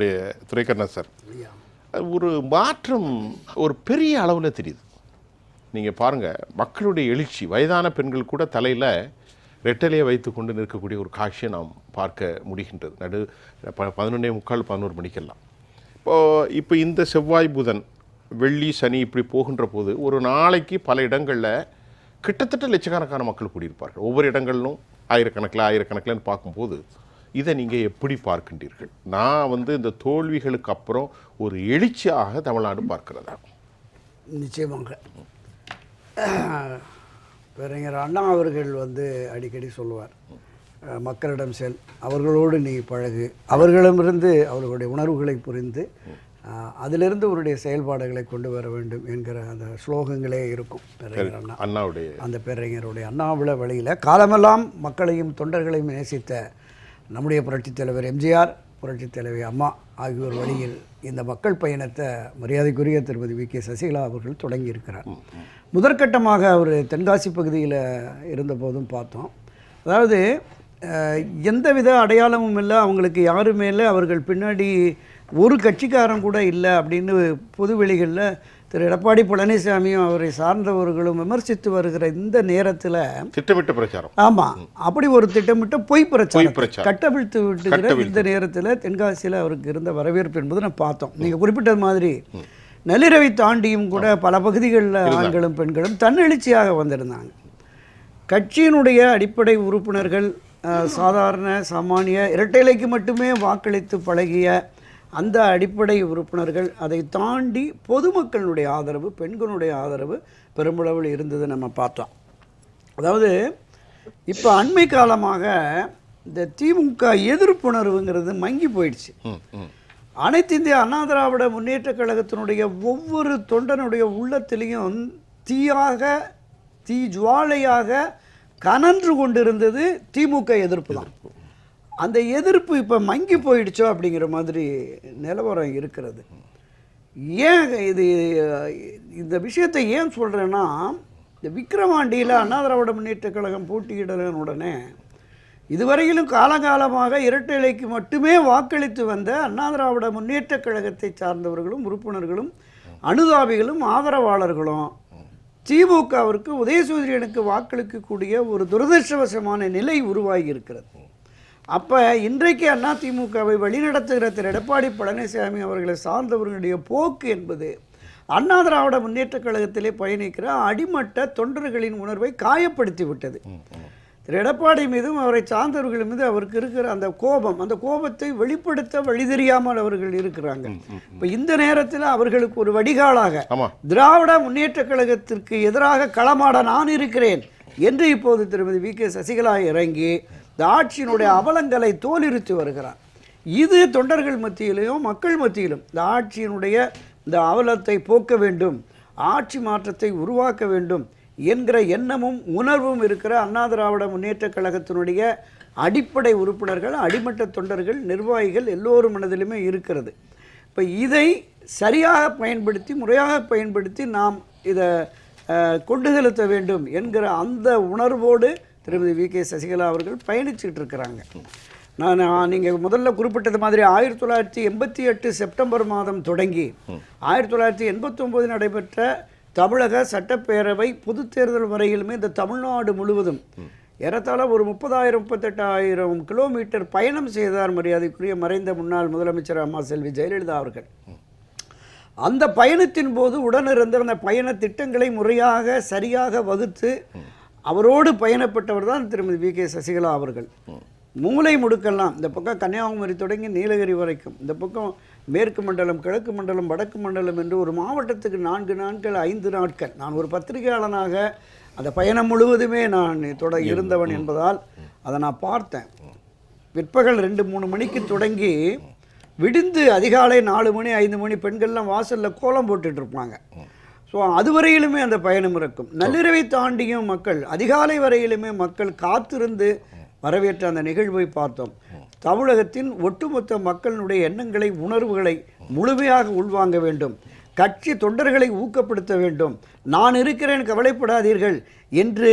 நம்முடைய துரைக்கண்ணன் சார். ஒரு மாற்றம் ஒரு பெரிய அளவில் தெரியுது. நீங்கள் பாருங்கள் மக்களுடைய எழுச்சி வயதான பெண்கள் கூட தலையில் ரெட்டலையை வைத்து கொண்டு நிற்கக்கூடிய ஒரு காட்சியை நாம் பார்க்க முடிகின்றது. நடு ப பதினொன்னே முக்கால் பதினோரு மணிக்கெல்லாம். இப்போது இப்போ இந்த செவ்வாய் புதன் வெள்ளி சனி இப்படி போகின்ற போது ஒரு நாளைக்கு பல இடங்களில் கிட்டத்தட்ட லட்சக்கணக்கான மக்கள் கூடியிருப்பார்கள். ஒவ்வொரு இடங்களிலும் ஆயிரக்கணக்கில் ஆயிரக்கணக்கில்னு பார்க்கும்போது இதை நீங்கள் எப்படி பார்க்கின்றீர்கள்? நான் வந்து இந்த தோல்விகளுக்கு அப்புறம் ஒரு எழுச்சியாக தமிழ்நாடு பார்க்கிறதா? நிச்சயமாக. பேரறிஞர் அண்ணா அவர்கள் வந்து அடிக்கடி சொல்லுவார் மக்களிடம் செல் அவர்களோடு நீ பழகு. அவர்களிடமிருந்து அவர்களுடைய உணர்வுகளை புரிந்து அதிலிருந்து அவருடைய செயல்பாடுகளை கொண்டு வர வேண்டும் என்கிற அந்த ஸ்லோகங்களே இருக்கும் பேரறிஞர் அண்ணா. அண்ணாவுடைய. அந்த பேரறிஞருடைய அண்ணாவில வழியில் காலமெல்லாம் மக்களையும் தொண்டர்களையும் நேசித்த நம்முடைய புரட்சித் தலைவர் எம்ஜிஆர் புரட்சித் தலைவி அம்மா ஆகியோர் வழியில் இந்த மக்கள் பயணத்தை மரியாதைக்குரிய திருமதி வி. கே. சசிகலா அவர்கள் தொடங்கியிருக்கிறார். முதற்கட்டமாக அவர் தென்காசி பகுதியில் இருந்தபோதும் பார்த்தோம். அதாவது எந்தவித அடையாளமும் இல்லை அவங்களுக்கு யாருமே இல்லை அவர்கள் பின்னாடி ஒரு கட்சிக்காரன் கூட இல்லை அப்படின்னு பொதுவெளிகளில் திரு எடப்பாடி பழனிசாமியும் அவரை சார்ந்தவர்களும் விமர்சித்து வருகிற இந்த நேரத்தில் திட்டமிட்ட பிரச்சாரம். ஆமாம் அப்படி ஒரு திட்டமிட்ட பொய் பிரச்சாரம். பிரச்சாரம். கட்டவிழ்த்து விட்டுகிற இந்த நேரத்தில் தென்காசியில் அவருக்கு இருந்த வரவேற்பு என்பது நான் பார்த்தோம். நீங்கள் குறிப்பிட்டது மாதிரி நள்ளிரவை தாண்டியும் கூட பல பகுதிகளில் ஆண்களும் பெண்களும் தன்னெழுச்சியாக வந்திருந்தாங்க. கட்சியினுடைய அடிப்படை உறுப்பினர்கள் சாதாரண சாமானிய இரட்டைலைக்கு மட்டுமே வாக்களித்து பழகிய அந்த அடிப்படை உறுப்பினர்கள் அதை தாண்டி பொதுமக்களுடைய ஆதரவு பெண்களுடைய ஆதரவு பெருமளவில் இருந்ததை நம்ம பார்த்தோம். அதாவது இப்போ அண்மை காலமாக இந்த திமுக எதிர்ப்புணர்வுங்கிறது மங்கி போயிடுச்சு. அனைத்து இந்திய அண்ணா திராவிட முன்னேற்ற கழகத்தினுடைய ஒவ்வொரு தொண்டனுடைய உள்ளத்திலையும் தீயாக தீ ஜுவாலையாக கனன்று கொண்டிருந்தது திமுக எதிர்ப்பு தான். அந்த எதிர்ப்பு இப்போ மங்கி போயிடுச்சோ அப்படிங்கிற மாதிரி நிலவரம் இருக்கிறது. ஏன் இது இந்த விஷயத்தை ஏன் சொல்கிறேன்னா இந்த விக்கிரவாண்டியில் அண்ணா திராவிட முன்னேற்ற கழகம் போட்டியிடலன் உடனே இதுவரையிலும் காலகாலமாக இரட்டை இலைக்கு மட்டுமே வாக்களித்து வந்த அண்ணா திராவிட முன்னேற்ற கழகத்தை சார்ந்தவர்களும் உறுப்பினர்களும் அனுதாபிகளும் ஆதரவாளர்களும் திமுகவிற்கு உதயசூரியனுக்கு வாக்களிக்கக்கூடிய ஒரு துரதிருஷ்டவசமான நிலை உருவாகி இருக்கிறது. அப்போ இன்றைக்கு அண்ணா திமுகவை வழிநடத்துகிற திரு எடப்பாடி பழனிசாமி அவர்களை சார்ந்தவர்களுடைய போக்கு என்பது அண்ணா திராவிட முன்னேற்ற கழகத்திலே பயணிக்கிற அடிமட்ட தொண்டர்களின் உணர்வை காயப்படுத்தி விட்டது. திரு எடப்பாடி மீதும் அவரை சார்ந்தவர்கள் மீது அவருக்கு இருக்கிற அந்த கோபம் அந்த கோபத்தை வெளிப்படுத்த வழி தெரியாமல் அவர்கள் இருக்கிறாங்க. இப்போ இந்த நேரத்தில் அவர்களுக்கு ஒரு வடிகாலாக திராவிட முன்னேற்ற கழகத்திற்கு எதிராக களமாட நான் இருக்கிறேன். என்று இப்போது திருமதி வி கே சசிகலா இறங்கி இந்த ஆட்சியினுடைய அவலங்களை தோலிருத்தி வருகிறார். இது தொண்டர்கள் மத்தியிலையும் மக்கள் மத்தியிலும் இந்த ஆட்சியினுடைய இந்த அவலத்தை போக்க வேண்டும் ஆட்சி மாற்றத்தை உருவாக்க வேண்டும் என்கிற எண்ணமும் உணர்வும் இருக்கிற அண்ணா திராவிட முன்னேற்ற கழகத்தினுடைய அடிப்படை உறுப்பினர்கள் அடிமட்ட தொண்டர்கள் நிர்வாகிகள் எல்லோரும் மனதிலுமே இருக்கிறது. இப்போ இதை சரியாக பயன்படுத்தி முறையாக பயன்படுத்தி நாம் இதை கொண்டு செலுத்த வேண்டும் என்கிற அந்த உணர்வோடு திருமதி வி. கே. சசிகலா அவர்கள் பயணிச்சுக்கிட்டு இருக்கிறாங்க. நான் நீங்கள் முதல்ல குறிப்பிட்டது மாதிரி ஆயிரத்தி தொள்ளாயிரத்தி எண்பத்தி எட்டு செப்டம்பர் மாதம் தொடங்கி ஆயிரத்தி தொள்ளாயிரத்தி எண்பத்தொம்போது நடைபெற்ற தமிழக சட்டப்பேரவை பொதுத் தேர்தல் வரையிலுமே இந்த தமிழ்நாடு முழுவதும் ஏறத்தாழ ஒரு முப்பதாயிரம் முப்பத்தெட்டாயிரம் கிலோமீட்டர் பயணம் செய்தார் மரியாதைக்குரிய மறைந்த முன்னாள் முதலமைச்சர் அம்மா செல்வி ஜெயலலிதா அவர்கள். அந்த பயணத்தின் போது உடனிருந்த அந்த பயண திட்டங்களை முறையாக சரியாக வகுத்து அவரோடு பயணப்பட்டவர் தான் திருமதி வி. கே. சசிகலா அவர்கள். மூலை முடுக்கெல்லாம் இந்த பக்கம் கன்னியாகுமரி தொடங்கி நீலகிரி வரைக்கும் இந்த பக்கம் மேற்கு மண்டலம் கிழக்கு மண்டலம் வடக்கு மண்டலம் என்று ஒரு மாவட்டத்துக்கு நான்கு நாட்கள் ஐந்து நாட்கள். நான் ஒரு பத்திரிகையாளனாக அந்த பயணம் முழுவதுமே நான் தொட இருந்தவன் என்பதால் அதை நான் பார்த்தேன். பிற்பகல் ரெண்டு மூணு மணிக்கு தொடங்கி விடிந்து அதிகாலை நாலு மணி ஐந்து மணி பெண்கள்லாம் வாசலில் கோலம் போட்டுட்டு இருப்பாங்க ஸோ அதுவரையிலுமே அந்த பயணம் இருக்கும். நள்ளிரவை தாண்டியும் மக்கள் அதிகாலை வரையிலுமே மக்கள் காத்திருந்து வரவேற்ற அந்த நிகழ்வை பார்த்தோம். தமிழகத்தின் ஒட்டுமொத்த மக்களினுடைய எண்ணங்களை உணர்வுகளை முழுமையாக உள்வாங்க வேண்டும். கட்சி தொண்டர்களை ஊக்கப்படுத்த வேண்டும். நான் இருக்கிறேன் கவலைப்படாதீர்கள் என்று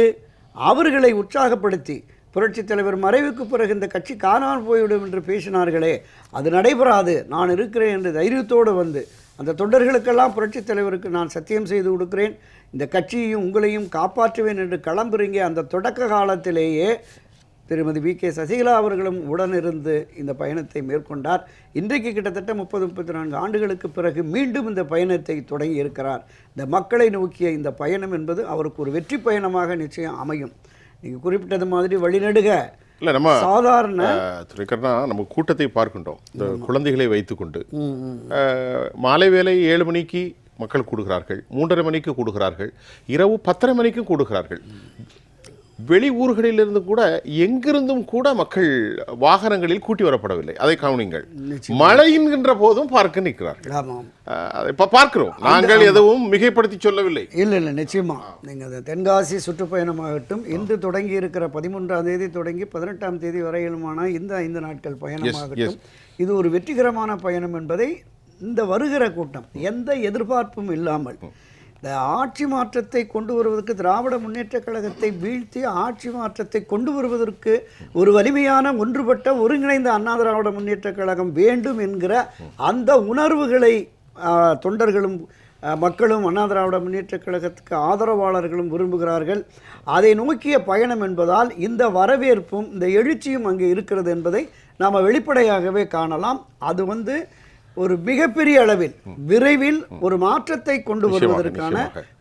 அவர்களை உற்சாகப்படுத்தி புரட்சித் தலைவர் மறைவுக்கு பிறகு இந்த கட்சி காணாமல் போய்விடும் என்று பேசினார்களே அது நடைபெறாது. நான் இருக்கிறேன் என்று தைரியத்தோடு வந்து அந்த தொண்டர்களுக்கெல்லாம் புரட்சித் தலைவருக்கு நான் சத்தியம் செய்து கொடுக்கிறேன். இந்த கட்சியையும் உங்களையும் காப்பாற்றுவேன் என்று கிளம்புறீங்க. அந்த தொடக்க காலத்திலேயே திருமதி வி. கே. சசிகலா அவர்களும் உடனிருந்து இந்த பயணத்தை மேற்கொண்டார். இன்றைக்கு கிட்டத்தட்ட முப்பது முப்பத்தி நான்கு ஆண்டுகளுக்கு பிறகு மீண்டும் இந்த பயணத்தை தொடங்கி இருக்கிறார். இந்த மக்களை நோக்கிய இந்த பயணம் என்பது அவருக்கு ஒரு வெற்றி பயணமாக நிச்சயம் அமையும். நீங்கள் குறிப்பிட்டது மாதிரி வழிநடுக. இல்லை நம்ம சாதாரண துரைக்கண்ணா நம்ம கூட்டத்தை பார்க்கின்றோம். இந்த குழந்தைகளை வைத்துக்கொண்டு. மாலை வேலை ஏழு மணிக்கு மக்கள் கூடுகிறார்கள் மூன்றரை மணிக்கு கூடுகிறார்கள் இரவு பத்தரை மணிக்கும் கூடுகிறார்கள். வெளி ஊர்களிலிருந்து கூட எங்கிருந்தும் கூட மக்கள் வாகனங்களில் கூட்டி வரப்படவில்லை. அதை கவனிங்கள் மழை என்கின்ற போதும் பார்க்க நிற்கிறார்கள். இப்ப பார்க்கிறோம். நாங்கள் எதுவும் மிகைப்படுத்தி சொல்லவில்லை. இல்லை இல்லை நிச்சயமா. நீங்கள் தென்காசி சுற்றுப்பயணமாகட்டும் இன்று தொடங்கி இருக்கிற பதிமூன்றாம் தேதி தொடங்கி பதினெட்டாம் தேதி வரையிலுமான இந்த ஐந்து நாட்கள் பயணமாகட்டும் இது ஒரு வெற்றிகரமான பயணம் என்பதை இந்த வருகிற கூட்டம் எந்த எதிர்பார்ப்பும் இல்லாமல் இந்த ஆட்சி மாற்றத்தை கொண்டு வருவதற்கு திராவிட முன்னேற்றக் கழகத்தை வீழ்த்தி ஆட்சி மாற்றத்தை கொண்டு வருவதற்கு ஒரு வலிமையான ஒன்றுபட்ட ஒருங்கிணைந்த அண்ணா திராவிட முன்னேற்றக் கழகம் வேண்டும் என்கிற அந்த உணர்வுகளை தொண்டர்களும் மக்களும் அண்ணா திராவிட முன்னேற்றக் கழகத்துக்கு ஆதரவாளர்களும் விரும்புகிறார்கள். அதை நோக்கிய பயணம் என்பதால் இந்த வரவேற்பும் இந்த எழுச்சியும் அங்கே இருக்கிறது என்பதை நாம் வெளிப்படையாகவே காணலாம். அது வந்து ஒரு மிகப்பெரிய அளவில் விரைவில் ஒரு மாற்றத்தை கொண்டு வருவதற்கான.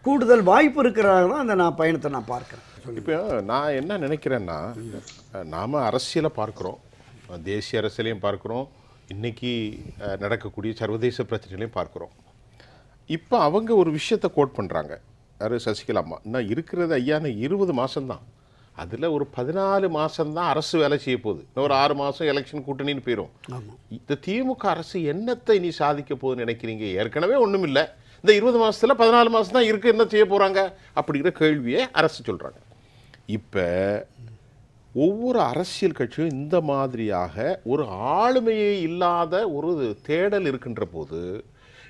கூடுதல் வாய்ப்பு இருக்கிறதாக தான் அந்த நான் பயணத்தை நான் பார்க்கிறேன். இப்போ நான் என்ன நினைக்கிறேன்னா நாம் அரசியலை பார்க்குறோம். தேசிய அரசியலையும் பார்க்குறோம். இன்னைக்கு அஹ், நடக்கக்கூடிய சர்வதேச பிரச்சனைகளையும் பார்க்குறோம். இப்போ அவங்க ஒரு விஷயத்தை கோட் பண்ணுறாங்க யார்? சசிகலா அம்மா. இன்னும் இருக்கிறது ஐயான்னு இருபது மாதம்தான் அதில் ஒரு பதினாலு மாதம்தான் அரசு வேலை செய்ய போகுது. இன்னும் ஒரு ஆறு மாதம் எலெக்ஷன் கூட்டணின்னு போயிடும் இந்த திமுக அரசு என்னத்தை நீ சாதிக்க போகுதுன்னு நினைக்கிறீங்க? ஏற்கனவே ஒன்றும் இல்லை இந்த இருபது மாசத்துல பதினாலு மாதம் தான் இருக்குது என்ன செய்ய போகிறாங்க அப்படிங்கிற கேள்வியை அரசு சொல்கிறாங்க இப்போ ஒவ்வொரு அரசியல் கட்சியும் இந்த மாதிரியாக ஒரு ஆளுமையே இல்லாத ஒரு தேடல் இருக்கின்ற போது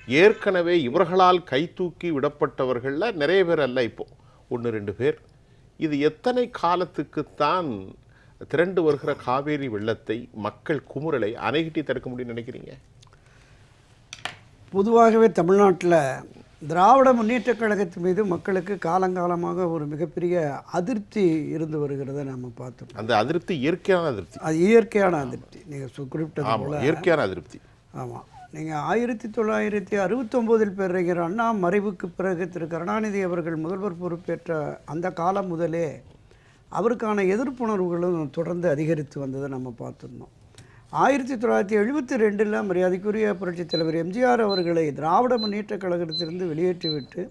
ஏற்கனவே இவர்களால் கைதூக்கி விடப்பட்டவர்களில் நிறைய பேர் அல்ல இப்போ. ஒன்று ரெண்டு பேர். இது எத்தனை காலத்துக்குத்தான் திரண்டு வருகிற காவேரி வெள்ளத்தை மக்கள் குமுறலை அணைகிட்டி தடுக்க முடியும்னு நினைக்கிறீங்க? பொதுவாகவே தமிழ்நாட்டில் திராவிட முன்னேற்றக் கழகத்தின் மீது மக்களுக்கு காலங்காலமாக ஒரு மிகப்பெரிய அதிருப்தி இருந்து வருகிறத நம்ம பார்த்தோம். அந்த அதிருப்தி இயற்கையான அதிருப்தி. அது இயற்கையான அதிருப்தி. நீங்கள் குறிப்பிட்டது போல. இயற்கையான அதிருப்தி. ஆமாம் நீங்கள் ஆயிரத்தி தொள்ளாயிரத்தி அறுபத்தொம்போதில் பெறுகிற அண்ணா மறைவுக்கு பிறகு திரு கருணாநிதி அவர்கள் முதல்வர் பொறுப்பேற்ற அந்த காலம் முதலே அவருக்கான எதிர்ப்புணர்வுகளும் தொடர்ந்து அதிகரித்து வந்ததை நம்ம பார்த்துருந்தோம். ஆயிரத்தி தொள்ளாயிரத்தி எழுபத்தி ரெண்டில் மரியாதைக்குரிய புரட்சித் தலைவர் எம்ஜிஆர் அவர்களை திராவிட முன்னேற்றக் கழகத்திலிருந்து வெளியேற்றிவிட்டு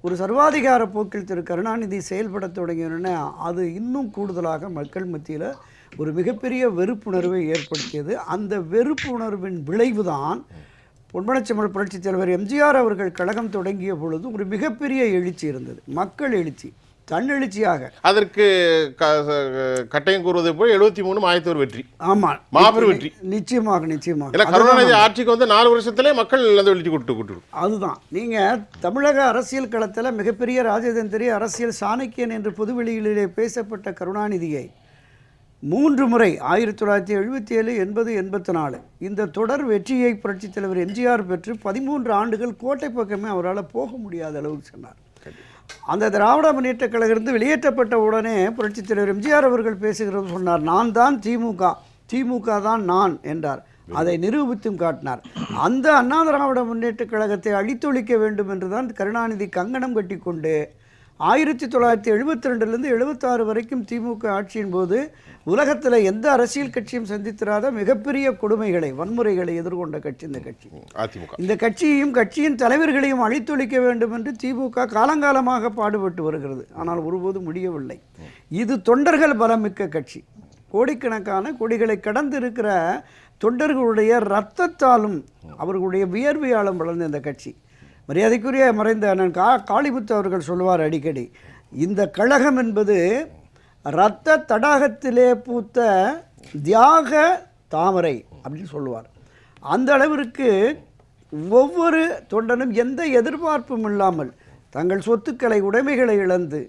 ஒரு சர்வாதிகார போக்கில் திரு கருணாநிதி செயல்பட தொடங்கியுடனே அது இன்னும் கூடுதலாக மக்கள் மத்தியில் ஒரு மிகப்பெரிய வெறுப்புணர்வை ஏற்படுத்தியது. அந்த வெறுப்புணர்வின் விளைவுதான் பொன்மனச்செம்மல் புரட்சித் தலைவர் எம்ஜிஆர் அவர்கள் கழகம் தொடங்கிய பொழுது ஒரு மிகப்பெரிய எழுச்சி இருந்தது. மக்கள் எழுச்சி தன்னெழுச்சியாக அதற்கு கட்டயம் கூறுவதை போய் எழுபத்தி மூணு மாயத்தூர் வெற்றி. ஆமாம் மாபெரும் வெற்றி. நிச்சயமாக நிச்சயமாக. கருணாநிதி ஆட்சிக்கு வந்து நாலு வருஷத்திலே மக்கள் அந்த வெற்றி கொடுத்து கொடுத்து அதுதான். நீங்கள் தமிழக அரசியல் களத்தில் மிகப்பெரிய ராஜதந்திரி அரசியல் சாணக்கியன் என்று பொதுவெளிகளிலே பேசப்பட்ட கருணாநிதியை மூன்று முறை ஆயிரத்தி தொள்ளாயிரத்தி எழுபத்தி ஏழு எண்பது எண்பத்தி நாலு. இந்த தொடர் வெற்றியை புரட்சித் தலைவர் எம்ஜிஆர் பெற்று பதிமூன்று ஆண்டுகள் கோட்டை பக்கமே அவரால் போக முடியாத அளவுக்கு சொன்னார் அந்த திராவிட முன்னேற்றக் கழகத்திலிருந்து வெளியேற்றப்பட்ட உடனே புரட்சித் தலைவர் எம்ஜிஆர் அவர்கள் பேசுகிறது சொன்னார் நான் தான் திமுக திமுக தான் நான் என்றார். அதை நிரூபித்தும் காட்டினார். அந்த அண்ணா திராவிட முன்னேற்றக் கழகத்தை அழித்தொழிக்க வேண்டும் என்றுதான் கருணாநிதி கங்கணம் கட்டிக்கொண்டு ஆயிரத்தி தொள்ளாயிரத்தி எழுபத்தி ரெண்டுலேருந்து எழுபத்தாறு வரைக்கும் திமுக ஆட்சியின் போது உலகத்தில் எந்த அரசியல் கட்சியும் சந்தித்திராத மிகப்பெரிய கொடுமைகளை வன்முறைகளை எதிர்கொண்ட கட்சி இந்த கட்சி. அதிமுக. இந்த கட்சியையும் கட்சியின் தலைவர்களையும் அழித்தொழிக்க வேண்டும் என்று திமுக காலங்காலமாக பாடுபட்டு வருகிறது. ஆனால் ஒருபோதும் முடியவில்லை. இது தொண்டர்கள் பலமிக்க கட்சி. கோடிக்கணக்கான கொடிகளை கடந்து இருக்கிற தொண்டர்களுடைய இரத்தத்தாலும் அவர்களுடைய வியர்வையாலும் வளர்ந்த இந்த கட்சி. மரியாதைக்குரிய மறைந்த அண்ணன் கா காளிமுத்து அவர்கள் சொல்லுவார் அடிக்கடி இந்த கழகம் என்பது இரத்த தடாகத்திலே பூத்த தியாக தாமரை அப்படின்னு சொல்லுவார். அந்த அளவிற்கு ஒவ்வொரு தொண்டனும் எந்த எதிர்பார்ப்பும் இல்லாமல் தங்கள் சொத்துக்களை உடைமைகளை இழந்து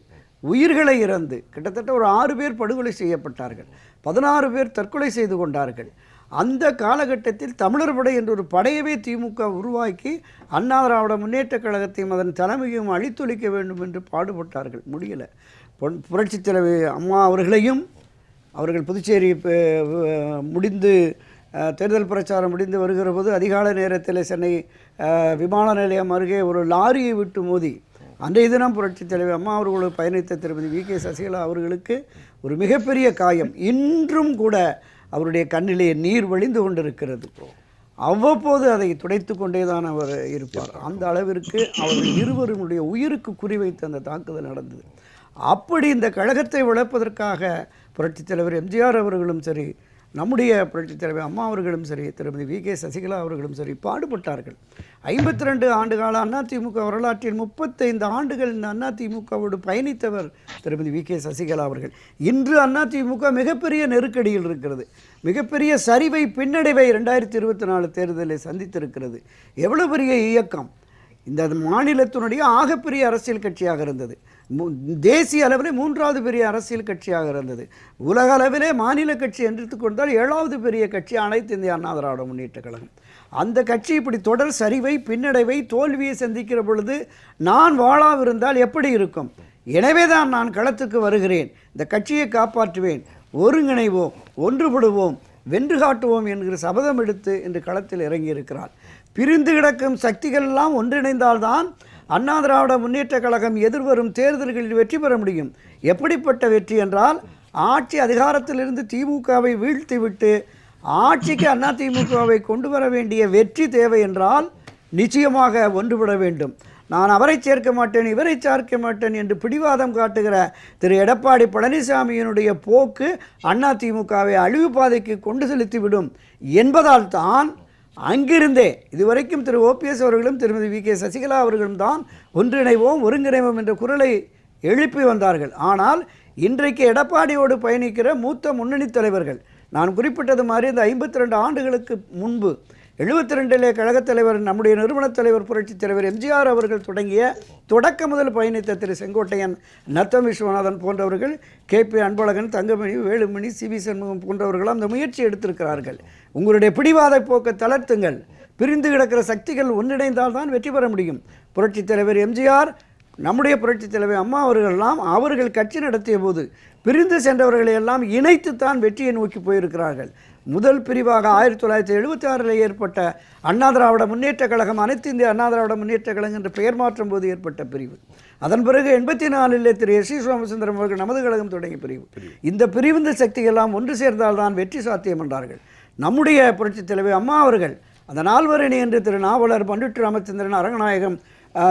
உயிர்களை இறந்து கிட்டத்தட்ட ஒரு ஆறு பேர் படுகொலை செய்யப்பட்டார்கள். பதினாறு பேர் தற்கொலை செய்து கொண்டார்கள். அந்த காலகட்டத்தில் தமிழர் படை என்ற ஒரு படையவே திமுக உருவாக்கி அண்ணா திராவிட முன்னேற்றக் கழகத்தையும் அதன் தலைமையும் அழித்தொழிக்க வேண்டும் என்று பாடுபட்டார்கள். முடியலை. பொன் புரட்சித் தலைவி அம்மா அவர்களையும் அவர்கள் புதுச்சேரி முடிந்து தேர்தல் பிரச்சாரம் முடிந்து வருகிற போது அதிகாலை நேரத்தில் சென்னை விமான நிலையம் அருகே ஒரு லாரியை விட்டு மோதி அன்றைய தினம் புரட்சித் தலைவர் அம்மா அவர்களோடு பயணித்த திருமதி வி. கே. சசிகலா அவர்களுக்கு ஒரு மிகப்பெரிய காயம். இன்றும் கூட அவருடைய கண்ணிலே நீர் வழிந்து கொண்டிருக்கிறது. அவ்வப்போது அதை துடைத்து கொண்டே தான் அவர் இருப்பார். அந்த அளவிற்கு அவர்கள் இருவருடைய உயிருக்கு குறிவைத்து அந்த தாக்குதல் நடந்தது. அப்படி இந்த கழகத்தை வளர்ப்பதற்காக புரட்சித் தலைவர் எம்ஜிஆர் அவர்களும் சரி நம்முடைய புரட்சித் தலைவர் அம்மா அவர்களும் சரி திருமதி வி. கே. சசிகலா அவர்களும் சரி பாடுபட்டார்கள். ஐம்பத்தி ரெண்டு ஆண்டுகால அதிமுக வரலாற்றில் முப்பத்தைந்து ஆண்டுகள் இந்த அதிமுகவோடு பயணித்தவர் திருமதி வி. கே. சசிகலா அவர்கள். இன்று அதிமுக மிகப்பெரிய நெருக்கடியில் இருக்கிறது. மிகப்பெரிய சரிவை பின்னடைவை ரெண்டாயிரத்தி இருபத்தி நாலு தேர்தலில் சந்தித்திருக்கிறது. எவ்வளவு பெரிய இயக்கம். இந்த மாநிலத்தினுடைய ஆகப்பெரிய அரசியல் கட்சியாக இருந்தது. மு- தேசிய அளவிலே மூன்றாவது பெரிய அரசியல் கட்சியாக இருந்தது. உலக அளவிலே மாநில கட்சி என்று கொண்டால் ஏழாவது பெரிய கட்சி அனைத்து இந்திய அண்ணா திராவிட முன்னேற்ற கழகம். அந்த கட்சி இப்படி தொடர் சரிவை பின்னடைவை தோல்வியை சந்திக்கிற பொழுது நான் வாழாவிருந்தால் எப்படி இருக்கும்? எனவே தான் நான் களத்துக்கு வருகிறேன். இந்த கட்சியை காப்பாற்றுவேன். ஒருங்கிணைவோம் ஒன்றுபடுவோம் வென்று காட்டுவோம் என்கிற சபதம் எடுத்து இன்று களத்தில் இறங்கியிருக்கிறார். பிரிந்து கிடக்கும் சக்திகள் எல்லாம் ஒன்றிணைந்தால்தான் அண்ணா திராவிட முன்னேற்ற கழகம் எதிர்வரும் தேர்தல்களில் வெற்றி பெற முடியும். எப்படிப்பட்ட வெற்றி என்றால் ஆட்சி அதிகாரத்திலிருந்து திமுகவை வீழ்த்திவிட்டு ஆட்சிக்கு அண்ணா திமுகவை கொண்டு வர வேண்டிய வெற்றி தேவை என்றால் நிச்சயமாக ஒன்றுபட வேண்டும். நான் அவரை சேர்க்க மாட்டேன் இவரை சேர்க்க மாட்டேன் என்று பிடிவாதம் காட்டுகிற திரு எடப்பாடி பழனிசாமியினுடைய போக்கு அண்ணா திமுகவை அழிவு பாதைக்கு கொண்டு செலுத்திவிடும் என்பதால் தான் அங்கிருந்தே. இதுவரைக்கும் திரு ஓபிஎஸ் அவர்களும் திருமதி வி கே சசிகலா அவர்களும் தான் ஒன்றிணைவோம் ஒருங்கிணைவோம் என்ற குரலை எழுப்பி வந்தார்கள். ஆனால் இன்றைக்கு எடப்பாடியோடு பயணிக்கிற மூத்த முன்னணி தலைவர்கள் நான் குறிப்பிட்டது மாதிரி இந்த ஐம்பத்தி ரெண்டு ஆண்டுகளுக்கு முன்பு எழுபத்தி ரெண்டிலே கழகத் தலைவர் நம்முடைய நிறுவனத் தலைவர் புரட்சித் தலைவர் எம்ஜிஆர் அவர்கள் தொடங்கிய தொடக்க முதல் பயணித்த திரு செங்கோட்டையன் நத்தம் விஸ்வநாதன் போன்றவர்கள் K. P. Anbazhagan Thangamani Velumani C. V. Shanmugam போன்றவர்களும் அந்த முயற்சி எடுத்திருக்கிறார்கள். உங்களுடைய பிடிவாத போக்கை தளர்த்துங்கள். பிரிந்து கிடக்கிற சக்திகள் ஒன்றிணைந்தால் தான் வெற்றி பெற முடியும். புரட்சித் தலைவர் எம்ஜிஆர் நம்முடைய புரட்சித் தலைவர் அம்மா அவர்களெல்லாம் அவர்கள் கட்சி நடத்திய போது பிரிந்து சென்றவர்களை எல்லாம் இணைத்துத்தான் வெற்றியை நோக்கி போயிருக்கிறார்கள். முதல் பிரிவாக ஆயிரத்தி தொள்ளாயிரத்தி எழுபத்தி ஆறில் ஏற்பட்ட அண்ணா திராவிட முன்னேற்ற கழகம் அனைத்து இந்திய அண்ணா திராவிட முன்னேற்ற கழகம் என்ற பெயர் மாற்றும் போது ஏற்பட்ட பிரிவு. அதன் பிறகு எண்பத்தி நாலில் திரு எஸ் சி சோமசுந்தரம் அவர்கள் நமது கழகம் தொடங்கிய பிரிவு. இந்த பிரிவிந்த சக்தியெல்லாம் ஒன்று சேர்ந்தால்தான் வெற்றி சாத்தியம் என்றார்கள். நம்முடைய புரட்சித் தலைவர் அம்மா அவர்கள் அந்த நால்வரணி என்று திரு நாவலர் பண்டிட் ராமச்சந்திரன் அரங்கநாயகம்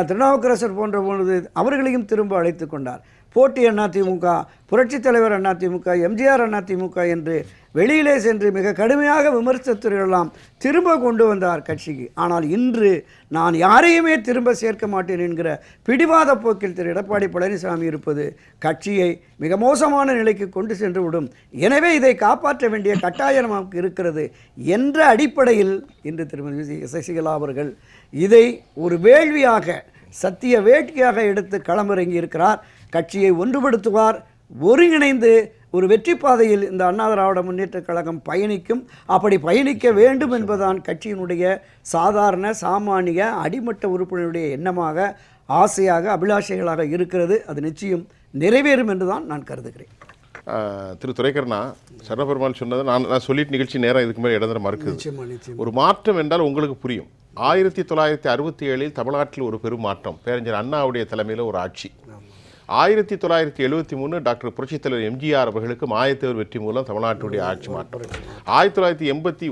திருநாவுக்கரசர் போன்ற பொழுது அவர்களையும் திரும்ப அழைத்து கொண்டார். போட்டி அதிமுக புரட்சித் தலைவர் அதிமுக எம்ஜிஆர் அதிமுக என்று வெளியிலே சென்று மிக கடுமையாக விமர்சித்தவர்களெல்லாம் திரும்ப கொண்டு வந்தார் கட்சிக்கு. ஆனால் இன்று நான் யாரையுமே திரும்ப சேர்க்க மாட்டேன் என்கிற பிடிவாத போக்கில் திரு எடப்பாடி பழனிசாமி இருப்பது கட்சியை மிக மோசமான நிலைக்கு கொண்டு சென்று விடும். எனவே இதை காப்பாற்ற வேண்டிய கட்டாயம் நமக்கு இருக்கிறது என்ற அடிப்படையில் இன்று திருமதி சசிகலா அவர்கள் இதை ஒரு வேள்வியாக சத்திய வேட்கையாக எடுத்து களமிறங்கி இருக்கிறார் கட்சியை ஒன்றுபடுத்துவார் ஒருங்கிணைந்து ஒரு வெற்றி பாதையில் இந்த அண்ணா திராவிட முன்னேற்றக் கழகம் பயணிக்கும். அப்படி பயணிக்க வேண்டும் என்பதுதான் கட்சியினுடைய சாதாரண சாமானிய அடிமட்ட உறுப்பினருடைய எண்ணமாக ஆசையாக அபிலாஷைகளாக இருக்கிறது. அது நிச்சயம் நிறைவேறும் என்றுதான் நான் கருதுகிறேன். திரு துரைக்கர்ணா சரணபெருமாள் சொன்னதை நான் நான் சொல்லிட்டு நிகழ்ச்சி நேரம் இதுக்கு மேலே இடந்திர மறுக்குது. ஒரு மாற்றம் என்றால் உங்களுக்கு புரியும். ஆயிரத்தி தொள்ளாயிரத்தி அறுபத்தி ஏழில் தமிழ்நாட்டில் ஒரு பெரும் மாற்றம். பேரஞ்சர் அண்ணாவுடைய தலைமையில் ஒரு ஆட்சி. ஆயிரத்தி தொள்ளாயிரத்தி எழுபத்தி மூணு டாக்டர் புரட்சித் தலைவர் எம்ஜிஆர் அவர்களுக்கும் மாயத்தேவர் வெற்றி மூலம் தமிழ்நாட்டுடைய ஆட்சி மாற்றம். ஆயிரத்தி தொள்ளாயிரத்தி எண்பத்தி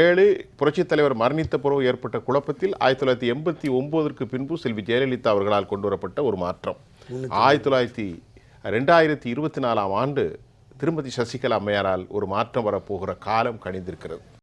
ஏழு புரட்சித் தலைவர் மரணித்த பிறகு ஏற்பட்ட குழப்பத்தில் ஆயிரத்தி தொள்ளாயிரத்தி எண்பத்தி ஒம்போதற்கு பின்பு செல்வி ஜெயலலிதா அவர்களால் கொண்டு வரப்பட்ட ஒரு மாற்றம். ஆயிரத்தி தொள்ளாயிரத்தி ரெண்டாயிரத்தி இருபத்தி நாலாம் ஆண்டு திருமதி சசிகலா அம்மையாரால் ஒரு மாற்றம் வரப்போகிற காலம் கணிந்திருக்கிறது.